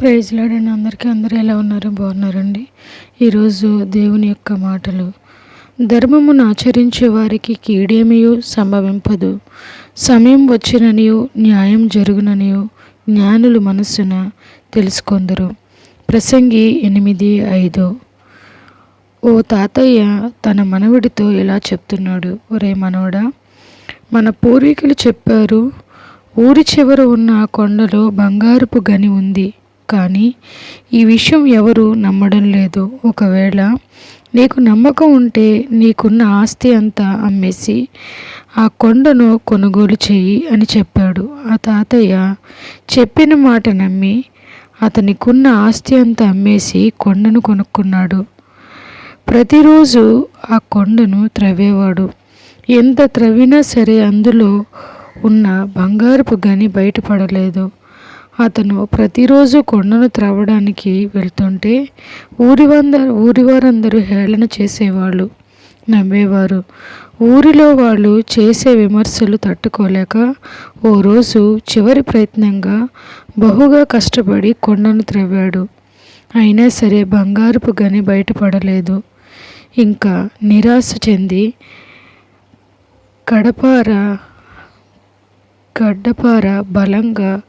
Praise లాడండి. అందరికీ అందరూ ఎలా ఉన్నారు? బాగున్నారండి. ఈరోజు దేవుని యొక్క మాటలు. ధర్మమును ఆచరించే వారికి కీడేమియు సంభవింపదు. సమయం వచ్చిననియు న్యాయం జరుగుననియు జ్ఞానులు మనస్సున తెలుసుకొందరు. ప్రసంగి ఎనిమిది ఐదు. ఓ తాతయ్య తన మనవడితో ఇలా చెప్తున్నాడు ఒరే మనవడా మన పూర్వీకులు చెప్పారు ఊరి చివర ఉన్న కొండలో బంగారపు గని ఉంది. కానీ ఈ విషయం ఎవరు నమ్మడం లేదు. ఒకవేళ నీకు నమ్మకం ఉంటే నీకున్న ఆస్తి అంతా అమ్మేసి ఆ కొండను కొనుగోలు చేయి అని చెప్పాడు. ఆ తాతయ్య చెప్పిన మాట నమ్మి అతనికున్న ఆస్తి అంతా అమ్మేసి కొండను కొనుక్కున్నాడు. ప్రతిరోజు ఆ కొండను త్రవ్వేవాడు ఎంత త్రవ్వినా సరే అందులో ఉన్న బంగారపు గని బయటపడలేదు. అతను ప్రతిరోజు కొండను త్రవ్వడానికి వెళ్తుంటే ఊరి వందరు ఊరి వారందరూ హేళన చేసేవాళ్ళు నమ్మేవారు ఊరిలో వాళ్ళు చేసే విమర్శలు తట్టుకోలేక ఓ రోజు చివరి ప్రయత్నంగా బహుగా కష్టపడి కొండను త్రవ్వాడు అయినా సరే బంగారపు గని బయటపడలేదు. ఇంకా నిరాశ చెంది కడపార గడ్డపార బలంగా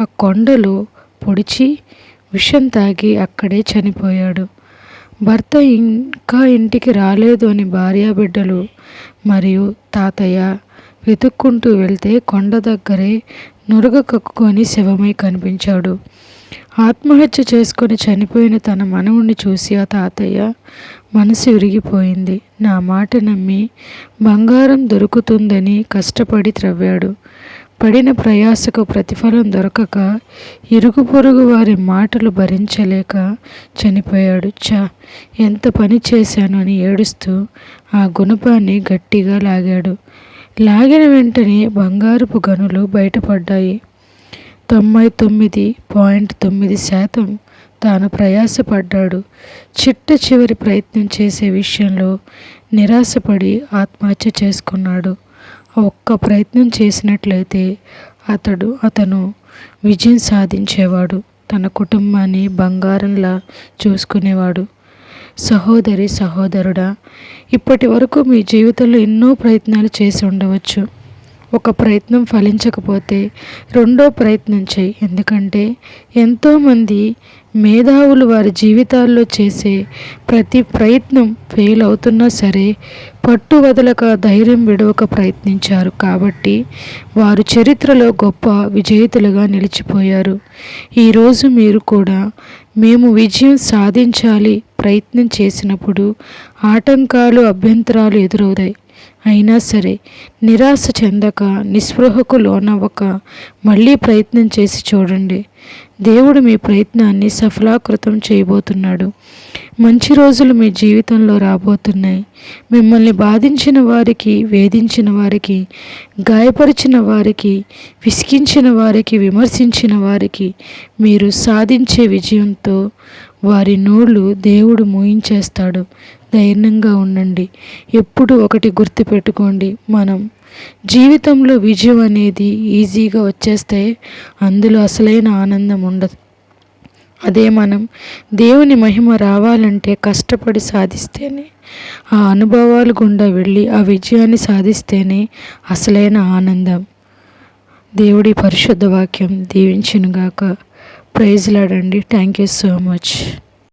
ఆ కొండలో పొడిచి విషం తాగి అక్కడే చనిపోయాడు. భర్త ఇంకా ఇంటికి రాలేదు అని భార్యాబిడ్డలు మరియు తాతయ్య వెతుక్కుంటూ వెళ్తే కొండ దగ్గరే నురగ కక్కుకొని శవమై కనిపించాడు. ఆత్మహత్య చేసుకొని చనిపోయిన తన మనవుణ్ణి చూసి ఆ తాతయ్య మనసు విరిగిపోయింది. నా మాట నమ్మి బంగారం దొరుకుతుందని కష్టపడి త్రవ్వాడు. పడిన ప్రయాసకు ప్రతిఫలం దొరకక ఇరుగు పొరుగు వారి మాటలు భరించలేక చనిపోయాడు. చా ఎంత పని చేశాను అని ఏడుస్తూ ఆ గుణపాన్ని గట్టిగా లాగాడు. లాగిన వెంటనే బంగారపు గనులు బయటపడ్డాయి. తొంభై తొమ్మిది పాయింట్ తొమ్మిది శాతం తాను ప్రయాసపడ్డాడు. చిట్ట చివరి ప్రయత్నం చేసే విషయంలో నిరాశపడి ఆత్మహత్య చేసుకున్నాడు. ఒక్క ప్రయత్నం చేసినట్లయితే అతడు అతను విజయం సాధించేవాడు. తన కుటుంబాన్ని బంగారంలా చూసుకునేవాడు. సహోదరి సహోదరుడా ఇప్పటి వరకు మీ జీవితంలో ఎన్నో ప్రయత్నాలు చేసి ఉండవచ్చు. ఒక ప్రయత్నం ఫలించకపోతే రెండో ప్రయత్నం చేయి. ఎందుకంటే ఎంతోమంది మేధావులు వారి జీవితాల్లో చేసే ప్రతి ప్రయత్నం ఫెయిల్ అవుతున్నా సరే పట్టు వదలక ధైర్యం విడవక ప్రయత్నించారు. కాబట్టి వారు చరిత్రలో గొప్ప విజేతలుగా నిలిచిపోయారు. ఈరోజు మీరు కూడా మేము విజయం సాధించాలి ప్రయత్నం చేసినప్పుడు ఆటంకాలు అభ్యంతరాలు ఎదురవుతాయి. అయినా సరే నిరాశ చెందక నిస్పృహకు లోనవ్వక మళ్ళీ ప్రయత్నం చేసి చూడండి. దేవుడు మీ ప్రయత్నాన్ని సఫలాకృతం చేయబోతున్నాడు. మంచి రోజులు మీ జీవితంలో రాబోతున్నాయి. మిమ్మల్ని బాధించిన వారికి వేధించిన వారికి గాయపరిచిన వారికి విసిగించిన వారికి విమర్శించిన వారికి మీరు సాధించే విజయంతో వారి నోళ్ళు దేవుడు మూయించేస్తాడు. ధైర్యంగా ఉండండి. ఎప్పుడు ఒకటి గుర్తుపెట్టుకోండి మనం. జీవితంలో విజయం అనేది ఈజీగా వచ్చేస్తే అందులో అసలైన ఆనందం ఉండదు. అదే మనం దేవుని మహిమ రావాలంటే కష్టపడి సాధిస్తేనే ఆ అనుభవాలు గుండా వెళ్ళి ఆ విజయాన్ని సాధిస్తేనే అసలైన ఆనందం. దేవుడి పరిశుద్ధ వాక్యం దీవించినగాక. ప్రైజ్లాడండి. Thank you so much.